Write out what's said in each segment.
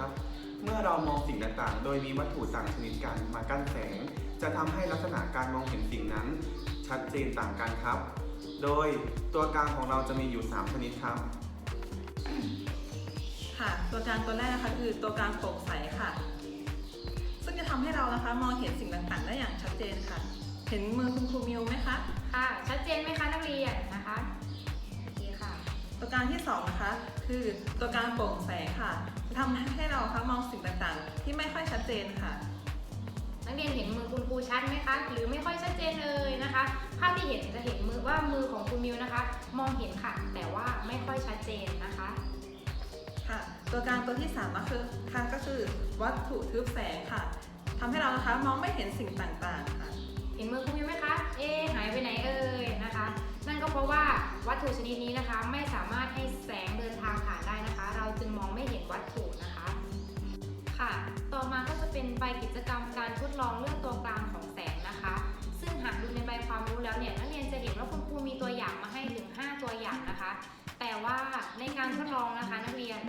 ครับ เมื่อเรามองสิ่งต่างๆ โดยมีวัตถุต่างชนิดกันมากั้นแสง จะทำให้ลักษณะการมองเห็นสิ่งนั้น ชัดเจนต่างกันครับ โดยตัวกลางของเราจะมีอยู่ 3 ชนิดครับ ค่ะตัวกลางตัวแรกนะคะคือตัวกลางโปร่งใสค่ะ ซึ่งจะทำให้เรานะคะมองเห็นสิ่งต่างๆ ได้อย่างชัดเจนค่ะ เห็นมือคุณครูมิวไหมคะค่ะ ชัดเจนไหมคะนักเรียนนะคะโอเคค่ะตัวกลางที่สองนะคะคือตัวกลางโปร่งแสงค่ะจะ ทำให้เราคะมองสิ่งต่างๆ ที่ไม่ค่อยชัดเจนค่ะ นักเรียนเห็นมือคุณครูชัดไหมคะ หรือไม่ค่อยชัดเจนเลยนะคะ ภาพที่เห็นจะเห็นมือว่ามือของคุณมิวนะคะ มองเห็นค่ะ แต่ว่าไม่ค่อยชัดเจนนะคะค่ะ ตัวกลางตัวที่สามก็คือค่ะก็คือวัตถุทึบแสงค่ะทำให้เรานะคะมองไม่เห็นสิ่งต่างๆค่ะ เห็นมือคุณมิวไหมคะ เอ๊ะหายไปไหนเอ่ยนะคะ นั่นก็เพราะว่าวัตถุชนิดนี้นะคะ ไม่สามารถให้แสงเดินทางผ่านได้นะคะ เราจึงมองไม่เห็นวัตถุนะคะ ค่ะ ต่อมาก็จะเป็นใบกิจกรรมการทดลองเรื่องตัวกลางของแสงนะคะ ซึ่งหากดูในใบความรู้แล้วเนี่ยนักเรียนจะเห็นว่าคุณครูมีตัวอย่างมาให้ถึง 5 ตัวอย่างนะคะ แต่ว่าในการทดลองนะคะนักเรียน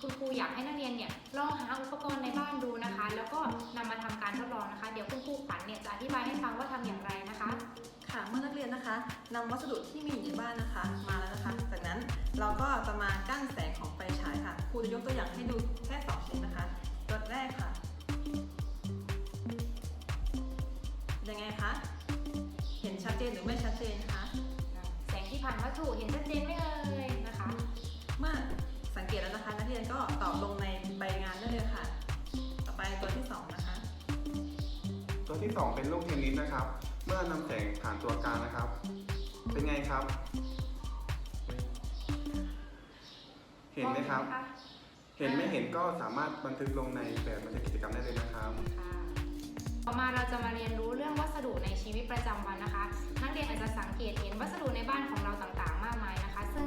คุณครูอยากให้นักเรียนเนี่ยลองหาอุปกรณ์ในบ้านดูนะคะ แล้วก็นำมาทำการทดลองนะคะ เดี๋ยวคุณครูขวัญเนี่ยจะอธิบายให้ฟังว่าทำอย่างไรนะคะ ค่ะเมื่อนักเรียนนะคะนำวัสดุที่มีอยู่ในบ้านนะคะ มาแล้วนะคะ จากนั้นเราก็จะมากั้นแสงของไฟฉายค่ะครูจะยกตัวอย่างให้ดูแค่สองชิ้นนะคะตัวแรกค่ะยังไงคะเห็นชัดเจนหรือไม่ชัดเจนคะแสงที่ผ่านวัตถุเห็นชัดเจนไหมเอ่ยนะคะ เมื่อสังเกตแล้วนะคะ นักเรียนก็ตอบลงในใบงานได้เลยค่ะ ต่อไปตัวที่สองนะคะ ตัวที่ 2 เป็นลูกเทนนิสนะครับ เมื่อนำแสงผ่านตัวกลางนะครับ เป็นไงครับ เห็นไหมครับ เห็นไม่เห็นก็สามารถบันทึกลงในแบบบันทึกกิจกรรมได้เลยนะครับค่ะต่อมาเราจะมาเรียนรู้เรื่องวัสดุในชีวิตประจำวันนะคะ นักเรียนอาจจะสังเกตเห็นวัสดุในบ้านของเราต่างๆ มากมายนะคะ ซึ่ง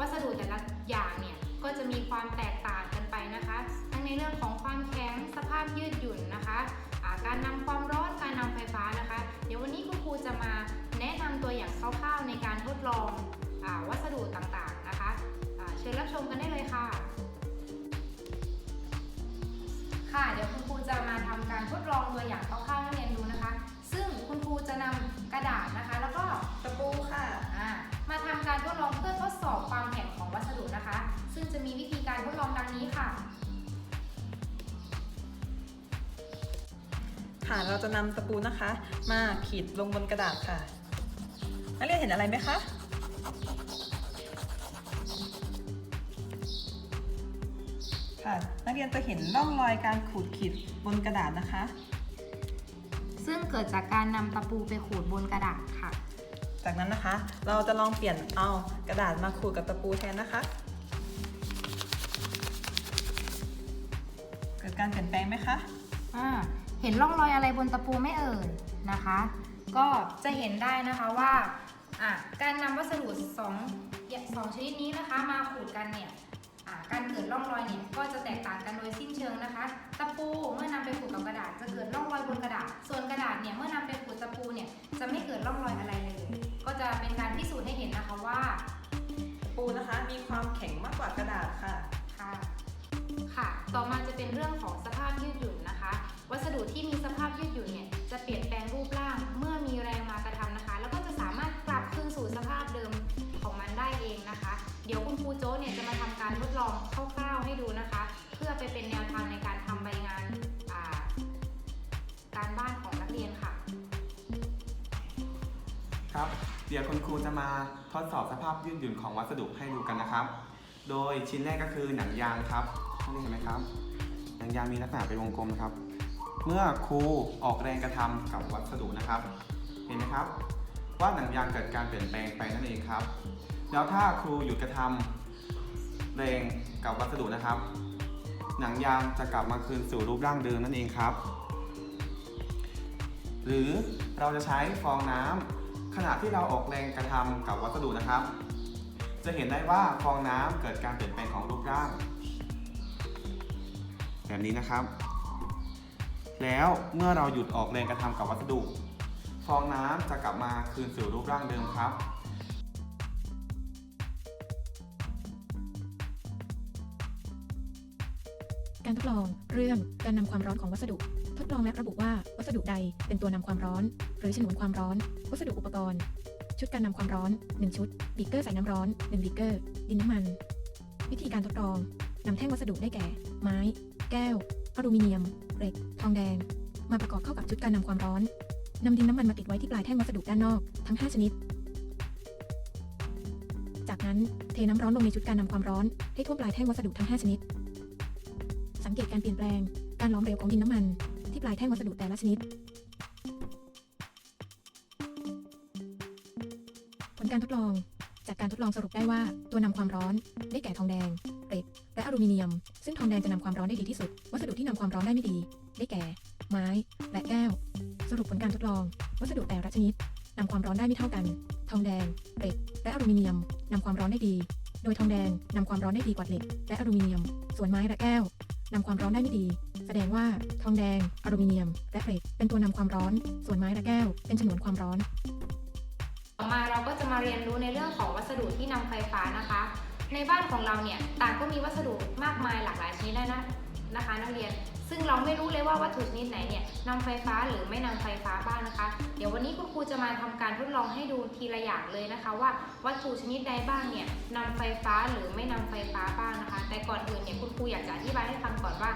วัสดุแต่ละอย่างเนี่ยก็จะมีความแตกต่างกันไปนะคะ ทั้งในเรื่องของความแข็งสภาพยืดหยุ่นนะคะอ่า การนำความร้อนการนำไฟฟ้านะคะ เดี๋ยววันนี้คุณครูจะมาแนะนำตัวอย่างคร่าวๆในการทดลองอวัสดุต่างๆนะคะเชิญรับชมกันได้เลยค่ะ ค่ะ เดี๋ยวคุณครูจะมาทำการทดลองตัวอย่างคร่าวๆให้เรียนดูนะคะ ซึ่งคุณครูจะนำกระดาษนะคะ แล้วก็ตะปูค่ะอ่ามาทำการทดลองเพื่อทดสอบความแข็งของวัสดุนะคะ ซึ่งจะมีวิธีการทดลองดังนี้ค่ะ ค่ะ เราจะนำตะปูนะคะ มาขีดลงบนกระดาษค่ะ นักเรียนเห็นอะไรไหมคะ ค่ะ นักเรียนจะเห็นร่องรอยการขูดขีดบนกระดาษนะคะ ซึ่งเกิดจากการนำตะปูไปขูดบนกระดาษค่ะ จากนั้นนะคะ เราจะลองเปลี่ยนเอากระดาษมาขูดกับตะปูแทนนะคะ เกิดการเปลี่ยนแปลงไหมคะ อ่าเห็นร่องรอยอะไรบนตะปูไหม่เอ่ยนะคะ ก็จะเห็นได้นะคะว่าอ่าการนำวัสดุสองอย่างสองชนิดนี้นะคะ มาขูดกันเนี่ยอ่าการเกิดร่องรอยเนี่ยก็จะแตกต่างกันโดยสิ้นเชิงนะคะ ตะปูเมื่อนำไปขูดกับกระดาษจะเกิดร่องรอยบนกระดาษ ส่วนกระดาษเนี่ยเมื่อนำไปขูดตะปูเนี่ยจะไม่เกิดร่องรอยอะไรเลย ก็จะเป็นการพิสูจน์ให้เห็นนะคะว่าตะปูนะคะมีความแข็งมากกว่ากระดาษค่ะ ค่ะ ค่ะ ต่อมาจะเป็นเรื่องของ ลองคร่าวๆให้ดูนะคะ เพื่อไปเป็นแนวทางในการทำใบงานาการบ้านของนักเรียนค่ะ ครับ เดี๋ยวคุณครูจะมาทดสอบสภาพยืดหยุ่นของวัสดุให้ดูกันนะครับ โดยชิ้นแรกก็คือหนังยางครับนี่เห็นไหมครับ หนังยางมีลักษณะเป็นวงกลมนะครับ เมื่อครูออกแรงกระทำกับวัสดุนะครับ เห็นไหมครับ ว่าหนังยางเกิดการเปลี่ยนแปลงไปนั่นเองครับ แล้วถ้าครูหยุดกระทำ แรงกับวัสดุนะครับ หนังยางจะกลับมาคืนสู่รูปร่างเดิมนั่นเองครับ หรือเราจะใช้ฟองน้ำขณะที่เราออกแรงกระทำกับวัสดุนะครับ จะเห็นได้ว่าฟองน้ำเกิดการเปลี่ยนแปลงของรูปร่าง แบบนี้นะครับ แล้วเมื่อเราหยุดออกแรงกระทำกับวัสดุ ฟองน้ำจะกลับมาคืนสู่รูปร่างเดิมครับ การทดลอง เรื่องการนำความร้อนของวัสดุ ทดลองและระบุว่าวัสดุใดเป็นตัวนำความร้อน หรือฉนวนความร้อน วัสดุอุปกรณ์ ชุดการนำความร้อน 1 ชุดบีเกอร์ใส่น้ำร้อน1บีเกอร์ ดินน้ำมัน วิธีการทดลองนำแท่งวัสดุได้แก่ ไม้ แก้ว อลูมิเนียม เหล็ก ทองแดง มาประกอบเข้ากับชุดการนำความร้อนนำดินน้ำมันมาติดไว้ที่ปลายแท่งวัสดุด้านนอกทั้ง 5 ชนิด จากนั้นเทน้ำร้อนลงในชุดการนำความร้อนให้ท่วมปลายแท่งวัสดุทั้ง 5 ชนิด สังเกตการเปลี่ยนแปลง การหลอมเหลวของดินน้ำมัน ที่ปลายแท่งวัสดุแต่ละชนิด ผลการทดลอง จากการทดลองสรุปได้ว่า ตัวนำความร้อนได้แก่ทองแดงเหล็กและอลูมิเนียม ซึ่งทองแดงจะนำความร้อนได้ดีที่สุด วัสดุที่นำความร้อนได้ไม่ดี ได้แก่ ไม้ และแก้ว สรุปผลการทดลอง วัสดุแต่ละชนิดนำความร้อนได้ไม่เท่ากัน ทองแดง เหล็ก และอลูมิเนียมนำความร้อนได้ดี โดยทองแดงนำความร้อนได้ดีกว่าเหล็ก และอลูมิเนียม ส่วนไม้และแก้ว นำความร้อนได้ไม่ดี แสดงว่าทองแดง อลูมิเนียม และเหล็กเป็นตัวนำความร้อน ส่วนไม้และแก้ว เป็นฉนวนความร้อน ต่อมาเราก็จะมาเรียนรู้ในเรื่องของวัสดุที่นำไฟฟ้านะคะ ในบ้านของเราเนี่ยต่างก็มีวัสดุมากมายหลากหลายชนิดแล้วนะ นะคะ นักเรียน ซึ่งเราไม่รู้เลยว่าวัตถุชนิดไหนเนี่ยนำไฟฟ้าหรือไม่นำไฟฟ้าบ้างนะคะ เดี๋ยววันนี้คุณครูจะมาทำการทดลองให้ดูทีละอย่างเลยนะคะ ว่าวัตถุชนิดใดบ้างเนี่ยนำไฟฟ้าหรือไม่นำไฟฟ้าบ้างนะคะ แต่ก่อนอื่นเนี่ยคุณครูอยากจะอธิบายให้ฟังก่อนว่า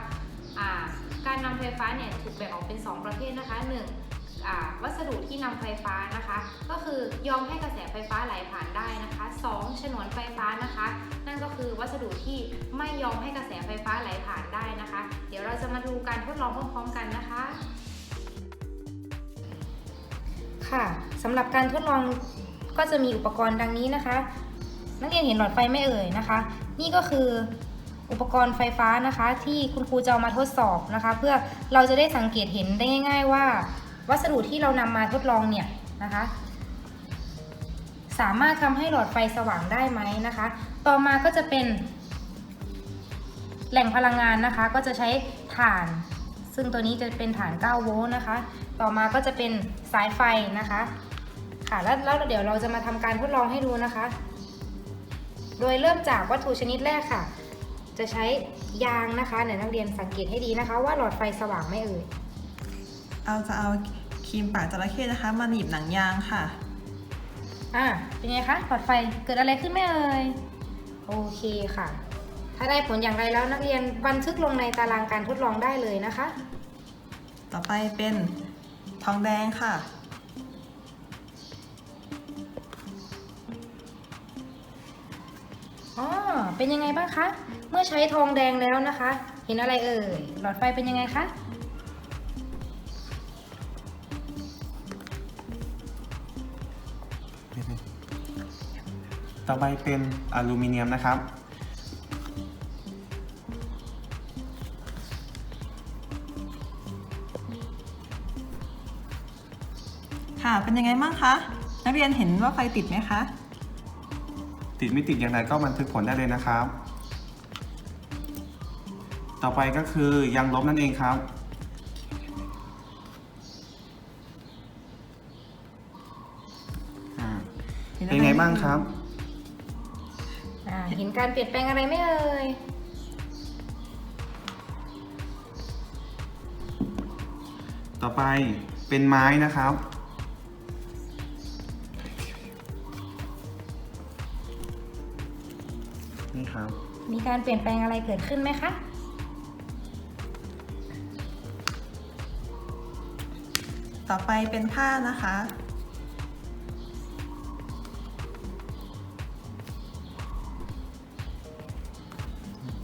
การนำไฟฟ้าเนี่ยถูกแบ่งออกเป็น 2 ประเภทนะคะหนึ่ง วัสดุที่นำไฟฟ้านะคะ ก็คือยอมให้กระแสไฟฟ้าไหลผ่านได้นะคะ 2. ฉนวนไฟฟ้านะคะ นั่นก็คือวัสดุที่ไม่ยอมให้กระแสไฟฟ้าไหลผ่านได้นะคะ เดี๋ยวเราจะมาดูการทดลองพร้อมๆกันนะคะค่ะสำหรับการทดลองก็จะมีอุปกรณ์ดังนี้นะคะ นักเรียนเห็นหลอดไฟไม่เอ่ยนะคะ นี่ก็คืออุปกรณ์ไฟฟ้านะคะ ที่คุณครูจะเอามาทดสอบนะคะ เพื่อเราจะได้สังเกตเห็นได้ง่าย ๆ ว่า วัสดุที่เรานำมาทดลองเนี่ยนะคะ สามารถทำให้หลอดไฟสว่างได้ไหมนะคะ ต่อมาก็จะเป็นแหล่งพลังงานนะคะ ก็จะใช้ถ่าน ซึ่งตัวนี้จะเป็นฐาน 9 โวลต์นะคะ ต่อมาก็จะเป็นสายไฟนะคะ ค่ะแล้วแล้วเดี๋ยวเราจะมาทำการทดลองให้ดูนะคะ โดยเริ่มจากวัตถุชนิดแรกค่ะ จะใช้ยางนะคะเดี๋ยวนักเรียนสังเกตให้ดีนะคะ ว่าหลอดไฟสว่างไม่เอ่ย เอาจะเอาครีมปากจระเข้นะคะ มาหนีบหนังยางค่ะ อะเป็นไงคะหลอดไฟเกิดอะไรขึ้นไหมเอ่ยโอเคค่ะ ถ้าได้ผลอย่างไรแล้วนักเรียนบันทึกลงในตารางการทดลองได้เลยนะคะ ต่อไปเป็นทองแดงค่ะ อ๋อ เป็นยังไงบ้างคะ เมื่อใช้ทองแดงแล้วนะคะ เห็นอะไรเอ่ย หลอดไฟเป็นยังไงคะ ต่อไปเป็นอลูมิเนียมนะครับ ค่ะเป็นยังไงบ้างคะ นักเรียนเห็นว่าไฟติดไหมคะ ติดไม่ติดอย่างไรก็บันทึกผลได้เลยนะครับ ต่อไปก็คือยางลบนั่นเองครับอ่าเป็นไงบ้างครับอ่าเห็นการเปลี่ยนแปลงอะไรไหมเอ่ยต่อไปเป็นไม้นะครับ นี่ครับ มีการเปลี่ยนแปลงอะไรเกิดขึ้นไหมคะ ต่อไปเป็นผ้านะคะ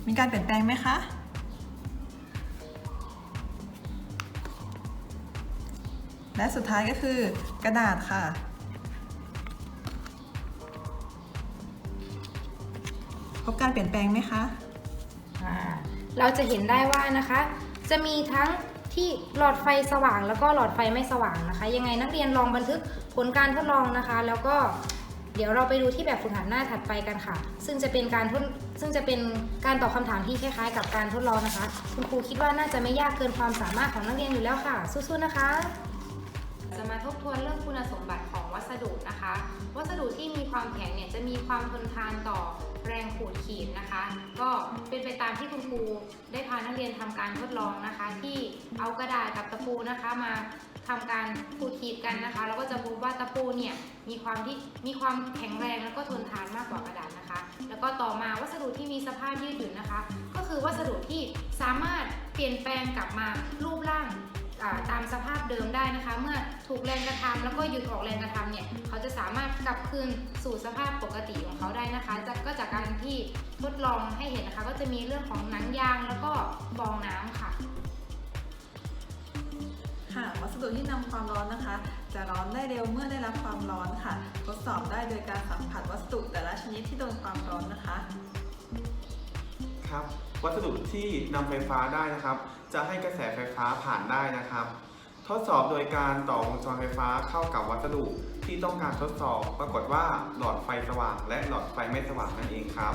มีการเปลี่ยนแปลงไหมคะ และสุดท้ายก็คือกระดาษค่ะ พบการเปลี่ยนแปลงไหมคะ อ่าเราจะเห็นได้ว่านะคะ จะมีทั้งที่หลอดไฟสว่างแล้วก็หลอดไฟไม่สว่างนะคะ ยังไงนักเรียนลองบันทึกผลการทดลองนะคะ แล้วก็ เดี๋ยวเราไปดูที่แบบฝึกหัดหน้าถัดไปกันค่ะ ซึ่งจะเป็นการทดซึ่งจะเป็นการตอบคำถามที่คล้ายๆ กับการทดลองนะคะ คุณครูคิดว่าน่าจะไม่ยากเกินความสามารถของนักเรียนอยู่แล้วค่ะ สู้ๆนะคะ จะมาทบทวนเรื่องคุณสมบัติของวัสดุนะคะ วัสดุที่มีความแข็งเนี่ยจะมีความทนทานต่อแรงขูดขีดนะคะ ก็เป็นไปตามที่คุณครูได้พานักเรียนทำการทดลองนะคะ ที่เอากระดาษกับตะปูนะคะมา ทำการขูดขีดกันนะคะแล้วก็จะพบว่าตะปูเนี่ยมีความที่มีความแข็งแรงแล้วก็ทนทานมากกว่ากระดาษนะคะ แล้วก็ต่อมาวัสดุที่มีสภาพยืดหยุ่นนะคะ ก็คือวัสดุที่สามารถเปลี่ยนแปลงกลับมารูปร่างตามสภาพเดิมได้นะคะ เมื่อถูกแรงกระทำแล้วก็หยุดออกแรงกระทำเนี่ยเขาจะสามารถกลับคืนสู่สภาพปกติของเขาได้นะคะจะก็จากการที่ทดลองให้เห็นนะคะ ก็จะมีเรื่องของหนังยางแล้วก็ฟองน้ำค่ะ ค่ะ วัสดุที่นำความร้อนนะคะ จะร้อนได้เร็วเมื่อได้รับความร้อนค่ะ ทดสอบได้โดยการสัมผัสวัสดุแต่ละชนิดที่โดนความร้อนนะคะครับ วัสดุที่นำไฟฟ้าได้นะครับ จะให้กระแสไฟฟ้าผ่านได้นะครับ ทดสอบโดยการต่อวงจรไฟฟ้าเข้ากับวัสดุที่ต้องการทดสอบ ปรากฏว่าหลอดไฟสว่าง และหลอดไฟไม่สว่างนั่นเองครับ